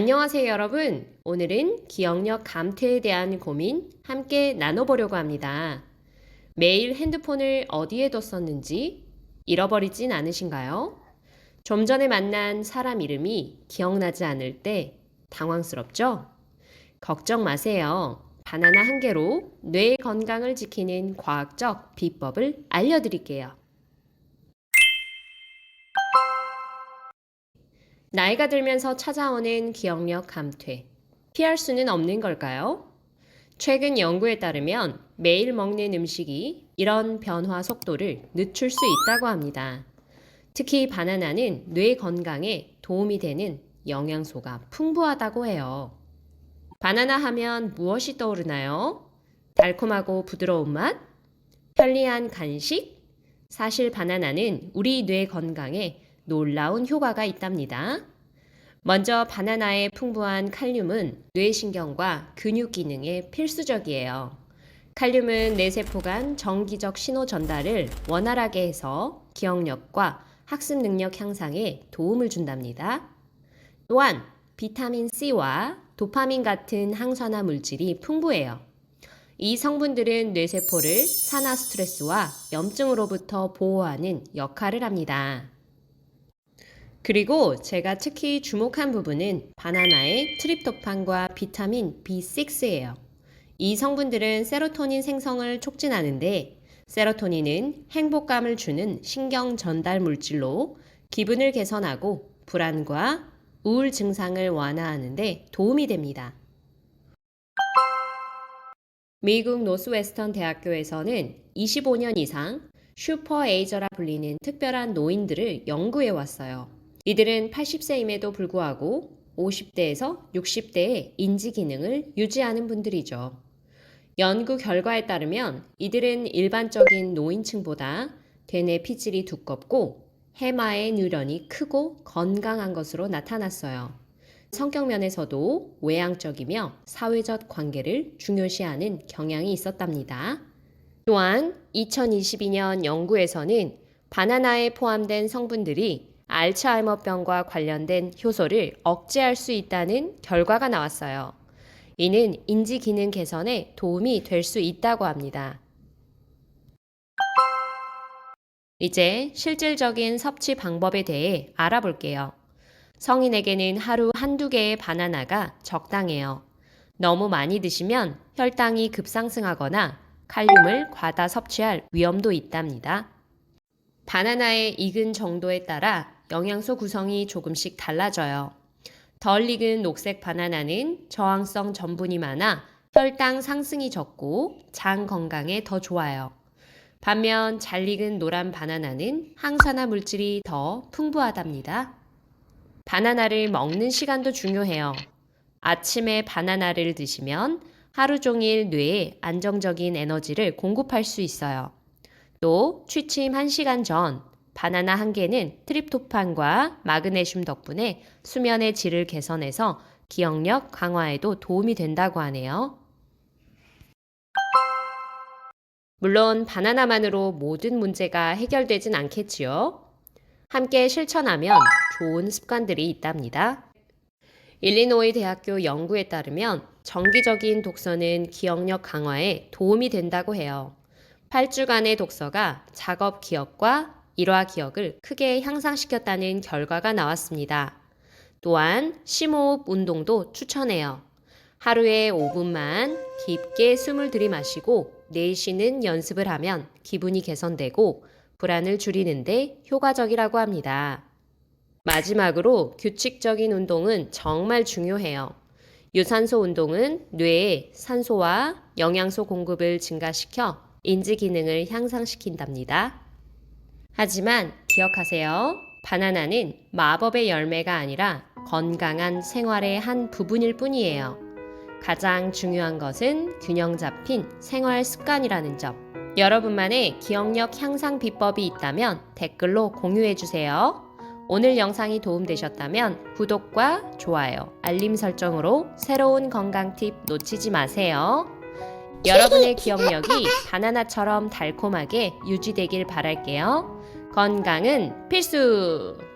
안녕하세요, 여러분. 오늘은 기억력 감퇴에 대한 고민 함께 나눠보려고 합니다. 매일 핸드폰을 어디에 뒀었는지 잃어버리진 않으신가요? 좀 전에 만난 사람 이름이 기억나지 않을 때 당황스럽죠? 걱정 마세요. 바나나 한 개로 뇌 건강을 지키는 과학적 비법을 알려드릴게요. 나이가 들면서 찾아오는 기억력 감퇴. 피할 수는 없는 걸까요? 최근 연구에 따르면 매일 먹는 음식이 이런 변화 속도를 늦출 수 있다고 합니다. 특히 바나나는 뇌 건강에 도움이 되는 영양소가 풍부하다고 해요. 바나나 하면 무엇이 떠오르나요? 달콤하고 부드러운 맛? 편리한 간식? 사실 바나나는 우리 뇌 건강에 놀라운 효과가 있답니다. 먼저 바나나의 풍부한 칼륨은 뇌신경과 근육 기능에 필수적이에요. 칼륨은 뇌세포 간 정기적 신호 전달을 원활하게 해서 기억력과 학습 능력 향상에 도움을 준답니다. 또한 비타민 C와 도파민 같은 항산화 물질이 풍부해요. 이 성분들은 뇌세포를 산화 스트레스와 염증으로부터 보호하는 역할을 합니다. 그리고 제가 특히 주목한 부분은 바나나의 트립토판과 비타민 B6예요. 이 성분들은 세로토닌 생성을 촉진하는데 세로토닌은 행복감을 주는 신경 전달 물질로 기분을 개선하고 불안과 우울 증상을 완화하는데 도움이 됩니다. 미국 노스웨스턴 대학교에서는 25년 이상 슈퍼 에이저라 불리는 특별한 노인들을 연구해 왔어요. 이들은 80세임에도 불구하고 50대에서 60대의 인지 기능을 유지하는 분들이죠. 연구 결과에 따르면 이들은 일반적인 노인층보다 대뇌 피질이 두껍고 해마의 뉴런이 크고 건강한 것으로 나타났어요. 성격 면에서도 외향적이며 사회적 관계를 중요시하는 경향이 있었답니다. 또한 2022년 연구에서는 바나나에 포함된 성분들이 알츠하이머병과 관련된 효소를 억제할 수 있다는 결과가 나왔어요. 이는 인지 기능 개선에 도움이 될 수 있다고 합니다. 이제 실질적인 섭취 방법에 대해 알아볼게요. 성인에게는 하루 한두 개의 바나나가 적당해요. 너무 많이 드시면 혈당이 급상승하거나 칼륨을 과다 섭취할 위험도 있답니다. 바나나의 익은 정도에 따라 영양소 구성이 조금씩 달라져요. 덜 익은 녹색 바나나는 저항성 전분이 많아 혈당 상승이 적고 장 건강에 더 좋아요. 반면 잘 익은 노란 바나나는 항산화 물질이 더 풍부하답니다. 바나나를 먹는 시간도 중요해요. 아침에 바나나를 드시면 하루 종일 뇌에 안정적인 에너지를 공급할 수 있어요. 또 취침 1시간 전 바나나 한 개는 트립토판과 마그네슘 덕분에 수면의 질을 개선해서 기억력 강화에도 도움이 된다고 하네요. 물론 바나나만으로 모든 문제가 해결되진 않겠지요. 함께 실천하면 좋은 습관들이 있답니다. 일리노이 대학교 연구에 따르면 정기적인 독서는 기억력 강화에 도움이 된다고 해요. 8주간의 독서가 작업 기억과 일화 기억을 크게 향상시켰다는 결과가 나왔습니다. 또한 심호흡 운동도 추천해요. 하루에 5분만 깊게 숨을 들이마시고 내쉬는 연습을 하면 기분이 개선되고 불안을 줄이는데 효과적이라고 합니다. 마지막으로 규칙적인 운동은 정말 중요해요. 유산소 운동은 뇌에 산소와 영양소 공급을 증가시켜 인지 기능을 향상시킨답니다. 하지만 기억하세요. 바나나는 마법의 열매가 아니라 건강한 생활의 한 부분일 뿐이에요. 가장 중요한 것은 균형 잡힌 생활 습관이라는 점. 여러분만의 기억력 향상 비법이 있다면 댓글로 공유해 주세요. 오늘 영상이 도움되셨다면 구독과 좋아요, 알림 설정으로 새로운 건강 팁 놓치지 마세요. 여러분의 기억력이 바나나처럼 달콤하게 유지되길 바랄게요. 건강은 필수!